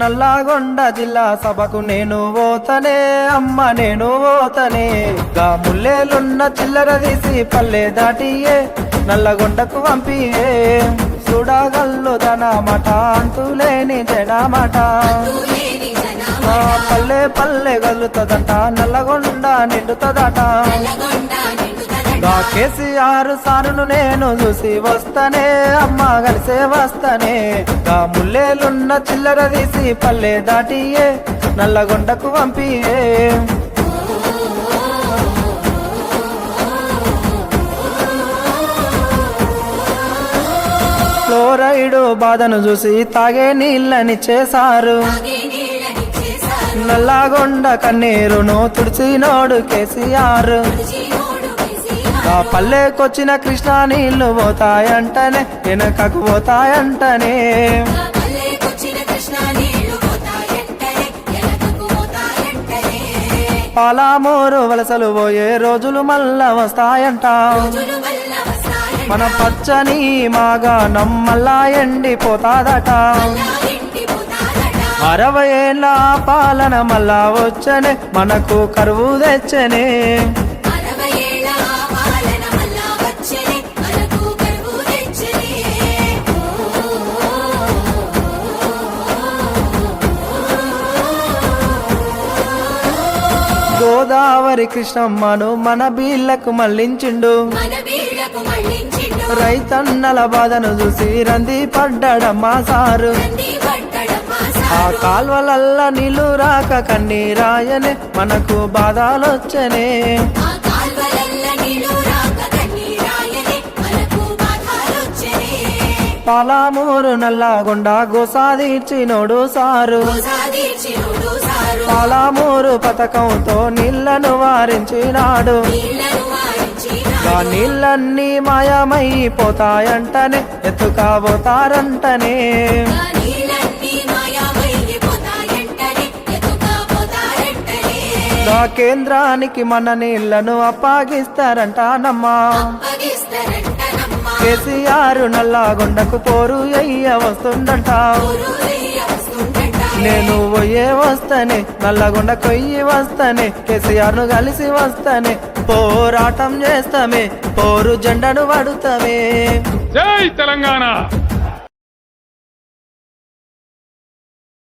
నల్లగొండ జిల్లా సభకు నేను పోతనే అమ్మ నేను పోతనే గా ముల్లేలున్న చిల్లర తీసి పల్లె దాటియే నల్లగొండకు పంపియే. చూడగల్లు మాట అంతులేని జనమాట పల్లె పల్లె గల్లుతదట నల్లగొండ నిండుతదట. గా కేసీఆర్ సారును నేను చూసి వస్తానే అమ్మ కలిసే వస్తానే. గా ముల్లేలున్న చిల్లర తీసి పల్లె దాటియే నల్లగొండకు పంపియే. ఫ్లోరైడు బాధను చూసి తాగే నీళ్ళని చేశారు. నల్లగొండ కన్నీరును తుడిచినోడు కేసీఆర్. నా పల్లెకొచ్చిన కృష్ణా నీళ్ళు పోతాయంటనే వెనకకు పోతాయంటనే. ఆ పాలామూరు వలసలు పోయే రోజులు మళ్ళా వస్తాయంట. మల్ల వస్తాయంట మన పచ్చని మాగా నమ్మల్లా ఎండిపోతాదట ఎండిపోతాదట. అరవై ఏళ్ళ పాలన మళ్ళా వచ్చనే మనకు కరువు తెచ్చనే. గోదావరి కృష్ణమ్మను మన బీళ్ళకు మళ్ళించిండు. రైతన్నల బాధను చూసి రంది పడ్డడమ్మా సారు. ఆ కాల్వలల్ల నీళ్ళు రాక కన్నీరాయనే మనకు బాధలొచ్చనే. పాలామూరు నల్లగొండ సాధించినోడు సారు. పాలామూరు పథకంతో నీళ్ళను వారించినాడు. ఆ నీళ్ళన్నీ మాయమైపోతాయంటనే ఎత్తుకాబోతారంటనే ఆ కేంద్రానికి మన నీళ్ళను అప్పగిస్తారంటానమ్మా. అప్పగిస్తారంటనమ్మా కేసీఆర్ నల్లగొండకు పోరు అయ్య వస్తుందంట నేను పోయే వస్తానే? నల్లగొండ కొయ్యి వస్తానే కేసీఆర్ను కలిసి వస్తానే. పోరాటం చేస్తామే పోరు జెండను పడుతామే జై తెలంగాణ!